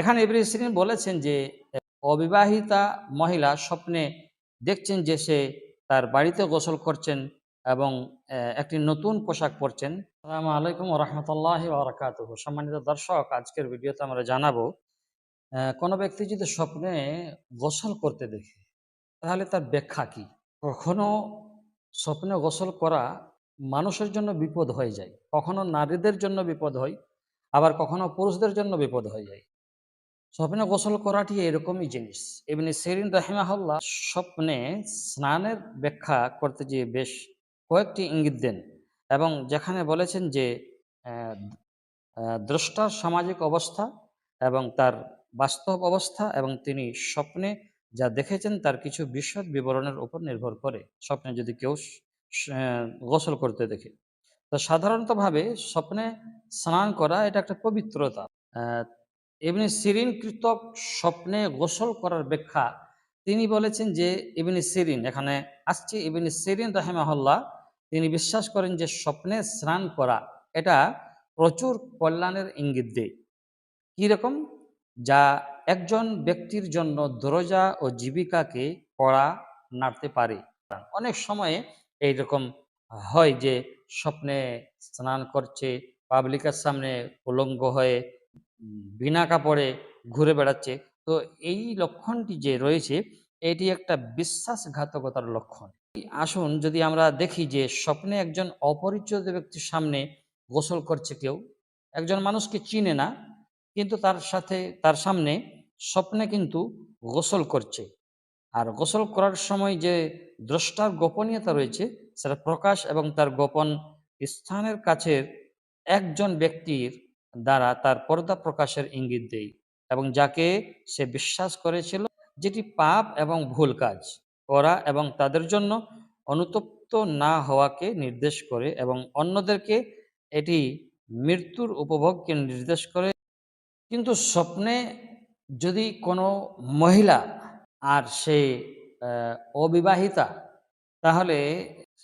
এখানে ইবনে সিরিন বলেছেন যে অবিবাহিতা মহিলা স্বপ্নে দেখছেন যে সে তার বাড়িতে গোসল করছেন এবং একটি নতুন পোশাক পরছেন। আসসালামু আলাইকুম রহমতুল্লাহ বারাকাতুহ। সম্মানিত দর্শক, আজকের ভিডিওতে আমরা জানাব কোনো ব্যক্তি যদি স্বপ্নে গোসল করতে দেখে, তাহলে তার ব্যাখ্যা কি? কখনো স্বপ্নে গোসল করা মানুষের জন্য বিপদ হয়ে যায়। কখনো নারীদের জন্য বিপদ হয়, আবার কখনো পুরুষদের জন্য বিপদ হয়ে যায়। স্বপ্নে গোসল করাটি এরকমই জিনিস। এমনি সেরিন রাহিমাহুল্লাহ স্বপ্নে স্নানের ব্যাখ্যা করতে গিয়ে বেশ কয়েকটি ইঙ্গিত দেন এবং যেখানে বলেছেন যে দ্রষ্টার সামাজিক অবস্থা এবং তার বাস্তব অবস্থা এবং তিনি স্বপ্নে যা দেখেছেন তার কিছু বিশদ বিবরণের উপর নির্ভর করে, স্বপ্নে যদি কেউ গোসল করতে দেখে। তো সাধারণতভাবে স্বপ্নে স্নান করা এটা একটা পবিত্রতা। ইবনে সিরিন কৃতক স্বপ্নে গোসল করার ব্যাখ্যা। তিনি বলেছেন যে ইবনে সিরিন, এখানে আসছে ইবনে সিরিন রাহেমাহল্লা তিনি বিশ্বাস করেন যে স্বপ্নে স্নান করা, এটা প্রচুর কল্যাণের ইঙ্গিত দেয়। কীরকম যা একজন ব্যক্তির জন্য দরজা ও জীবিকাকে কড়া নাড়তে পারে। অনেক সময়ে এইরকম হয় যে স্বপ্নে স্নান করছে পাবলিকের সামনে উলঙ্গ হয়ে বিনা কাপড়ে ঘুরে বেড়াচ্ছে। তো এই লক্ষণটি যে রয়েছে, এটি একটা বিশ্বাসঘাতকতার লক্ষণ। আসুন যদি আমরা দেখি যে স্বপ্নে একজন অপরিচিত ব্যক্তির সামনে গোসল করছে কেউ, একজন মানুষকে চিনে না, কিন্তু তার সাথে, তার সামনে স্বপ্নে কিন্তু গোসল করছে। আর গোসল করার সময় যে দ্রষ্টার গোপনীয়তা রয়েছে, সেটা প্রকাশ এবং তার গোপন স্থানের কাছের একজন ব্যক্তির দ্বারা তার পর্দা প্রকাশের ইঙ্গিত দেয় এবং যাকে সে বিশ্বাস করেছিল যেটি পাপ এবং ভুল কাজ করা এবং তাদের জন্য অনুতপ্ত না হওয়াকে নির্দেশ করে এবং অন্যদেরকে এটি মৃত্যুর উপভোগকে নির্দেশ করে। কিন্তু স্বপ্নে যদি কোনো মহিলা আর সে অবিবাহিতা, তাহলে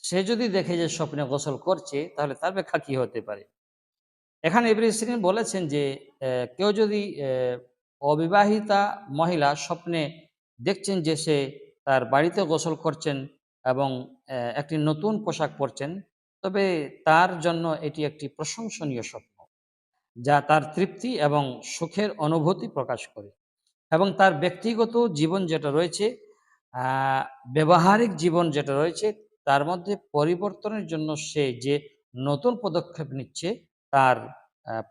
সে যদি দেখে যে স্বপ্নে গোসল করছে, তাহলে তার ব্যাখ্যা কি হতে পারে? এখানে ইবনে সিরিন বলেছেন যে কেউ যদি অবিবাহিতা মহিলা স্বপ্নে দেখছেন যে সে তার বাড়িতে গোসল করছেন এবং একটি নতুন পোশাক পরছেন, তবে তার জন্য এটি একটি প্রশংসনীয় স্বপ্ন, যা তার তৃপ্তি এবং সুখের অনুভূতি প্রকাশ করে এবং তার ব্যক্তিগত জীবন যেটা রয়েছে ব্যবহারিক জীবন যেটা রয়েছে, তার মধ্যে পরিবর্তনের জন্য সে যে নতুন পদক্ষেপ নিচ্ছে তার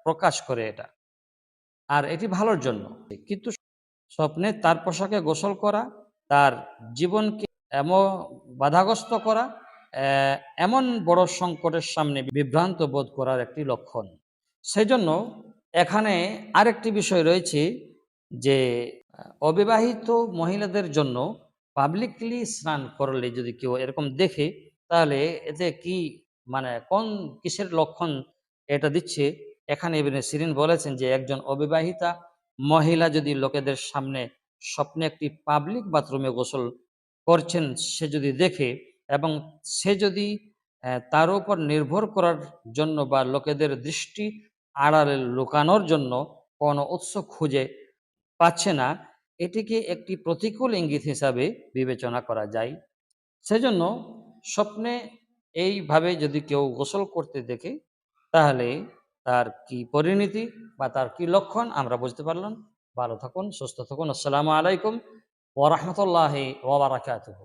প্রকাশ করে এটা। আর এটি ভালোর জন্য। কিন্তু স্বপ্নে তার পোশাকে গোসল করা, তার জীবনকে এমন বাধাগ্রস্ত করা এমন বড় সংকটের সামনে বিভ্রান্ত বোধ করার একটি লক্ষণ। সেজন্য এখানে আরেকটি বিষয় রয়েছে যে, অবিবাহিত মহিলাদের জন্য পাবলিকলি স্নান করলে যদি কেউ এরকম দেখে, তাহলে এতে কি মানে কোন কিসের লক্ষণ এটা দিচ্ছে। এখানে ইবনে সিরিন বলেছেন যে, একজন অবিবাহিতা মহিলা যদি লোকেদের সামনে স্বপ্নে একটি পাবলিক বাথরুমে গোসল করছেন, সে যদি দেখে এবং সে যদি তার উপর নির্ভর করার জন্য বা লোকেদের দৃষ্টি আড়ালে লুকানোর জন্য কোনো উৎস খুঁজে পাচ্ছে না, এটিকে একটি প্রতিকূল ইঙ্গিত হিসাবে বিবেচনা করা যায়। সেজন্য স্বপ্নে এইভাবে যদি কেউ গোসল করতে দেখে তাহলে তার কি পরিণতি বা তার কি লক্ষণ আমরা বুঝতে পারলাম। ভালো থাকুন, সুস্থ থাকুন। আসসালামু আলাইকুম ওরহমতুল্লাহ ওবরাকাতুহ